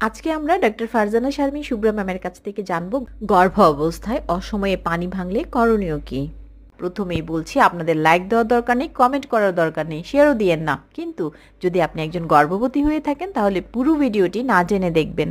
আজকে আমরা ডক্টর ফারজানা শারমিন শুভ্রা ম্যামের কাছ থেকে জানব, গর্ভ অবস্থায় অসময়ে পানি ভাঙলে করণীয় কি? প্রথমেই বলছি, আপনাদের লাইক দেওয়ার দরকার নেই কমেন্ট করার দরকার নেই শেয়ারও দিয়েন না। কিন্তু যদি আপনি একজন গর্ভবতী হয়ে থাকেন, তাহলে পুরো ভিডিওটি না জেনে দেখবেন।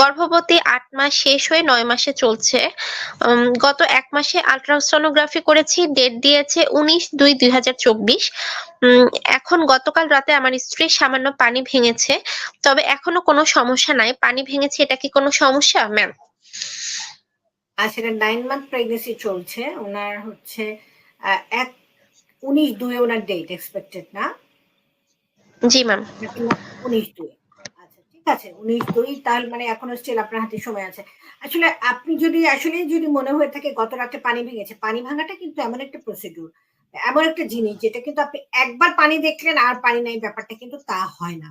গর্ভবতী আট মাস শেষ হয়ে নয় মাসে চলছে। গত এক মাসে আলট্রাসোনোগ্রাফি করেছি ডেট দিয়েছে উনিশ দুই দুই এখন গতকাল রাতে আমার স্ত্রীর সামান্য পানি ভেঙেছে তবে এখনও কোনো সমস্যা নাই। পানি ভেঙেছে এটা কি কোনো সমস্যা ম্যাম আর সেটা নাইন মান্থ প্রেগনেন্সি চলছে ওনার হচ্ছে এক উনিশ দুয়ে ওনার ডেট এক্সপেক্টেড না? জি ম্যাম উনিশ দুই। আছে উনিশ দুই তাহলে মানে এখনও স্টিল আপনার হাতে সময় আছে। আসলে আপনি যদি, আসলে যদি মনে হয়ে থাকে গত রাতে পানি ভেঙেছে, পানি ভাঙাটা কিন্তু এমন একটা প্রসিডিউর এমন একটা জিনিস যেটা কিন্তু আপনি একবার পানি দেখলেন আর পানি নাই, ব্যাপারটা কিন্তু তা হয় না।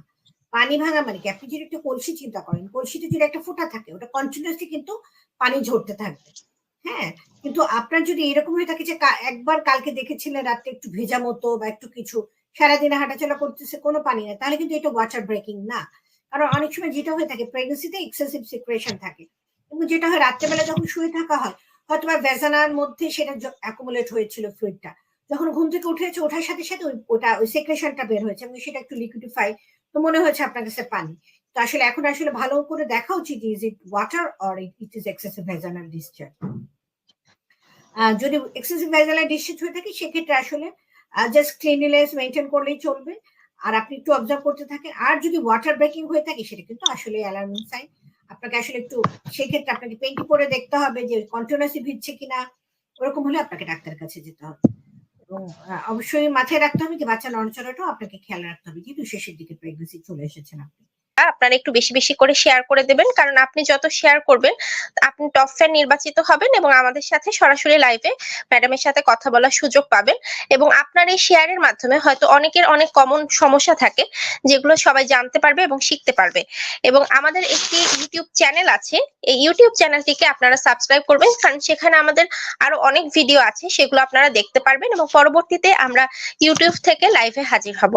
পানি ভাঙা মানে কি? আপনি যদি একটা কলসি চিন্তা করেন, কলসিতে যদি একটা ফোঁটা থাকে, ওটা কন্টিনিউসলি কিন্তু পানি ঝরতে থাকবে। হ্যাঁ কিন্তু আপনার যদি এরকম হয়ে থাকে যে একবার কালকে দেখেছিলেন রাত্রে একটু ভেজা মতো বা একটু কিছু, সারাদিনে হাঁটাচলা করতেছে, কোনো পানি নেই, তাহলে কিন্তু এটা ওয়াটার ব্রেকিং না। কারণ অনেক সময় যেটা হয়ে থাকে প্রেগনেন্সিতে এক্সেসিভ সিক্রেশন থাকে। এবং যেটা হয়, রাত্রেবেলা যখন শুয়ে থাকা হয় হয়তো বা ভেজানার মধ্যে সেটা অ্যাকুমুলেট হয়েছিল ফ্লুইডটা যখন ঘুম থেকে উঠেছে, ওঠার সাথে সাথে ওটা, ওই সেক্রেশনটা বের হয়েছে এবং সেটা একটু লিকুইডিফাই তো মনে হয়েছে আপনার কাছে পানি। তো আসলে এখন আসলে ভালো করে দেখা উচিত is it water or it is excessive vaginal discharge যদি এক্সেসিভ ভেজানাল ডিসচার্জ হয়ে থাকে, সেক্ষেত্রে আসলে জাস্ট ক্লিনিনেস মেনটেন করলেই চলবে। আর আপনি একটু অবজার্ভ করতে থাকেন। আর যদি ওয়াটার ব্রেকিং হয়ে থাকে, সেটা কিন্তু আসলে অ্যালার্মিং সাইন আপনাকে আসলে একটু সেক্ষেত্রে আপনাকে পেন্টি পরে দেখতে হবে যে কন্টিনিউসলি ভিজছে কিনা। ওরকম হলে আপনাকে ডাক্তারের কাছে যেতে হবে। এবং অবশ্যই মাথায় রাখতে হবে যে বাচ্চা নড়চড়াটাও আপনাকে খেয়াল রাখতে হবে। যেহেতু শেষের দিকে প্রেগনেন্সি চলে এসেছেন আপনি। আপনারা একটু বেশি বেশি করে শেয়ার করে দেবেন। কারণ আপনি যত শেয়ার করবেন, আপনি টপ ফ্যান নির্বাচিত হবেন এবং আমাদের সাথে সরাসরি লাইভে ম্যাডামের সাথে কথা বলার সুযোগ পাবেন। এবং আপনার এই শেয়ারের মাধ্যমে হয়তো অনেকের অনেক কমন সমস্যা থাকে, যেগুলো সবাই জানতে পারবে এবং শিখতে পারবে। এবং আমাদের একটি ইউটিউব চ্যানেল আছে, এই ইউটিউব চ্যানেলটিকে আপনারা সাবস্ক্রাইব করবেন। কারণ সেখানে আমাদের আরও অনেক ভিডিও আছে, সেগুলো আপনারা দেখতে পারবেন এবং পরবর্তীতে আমরা ইউটিউব থেকে লাইভে হাজির হব।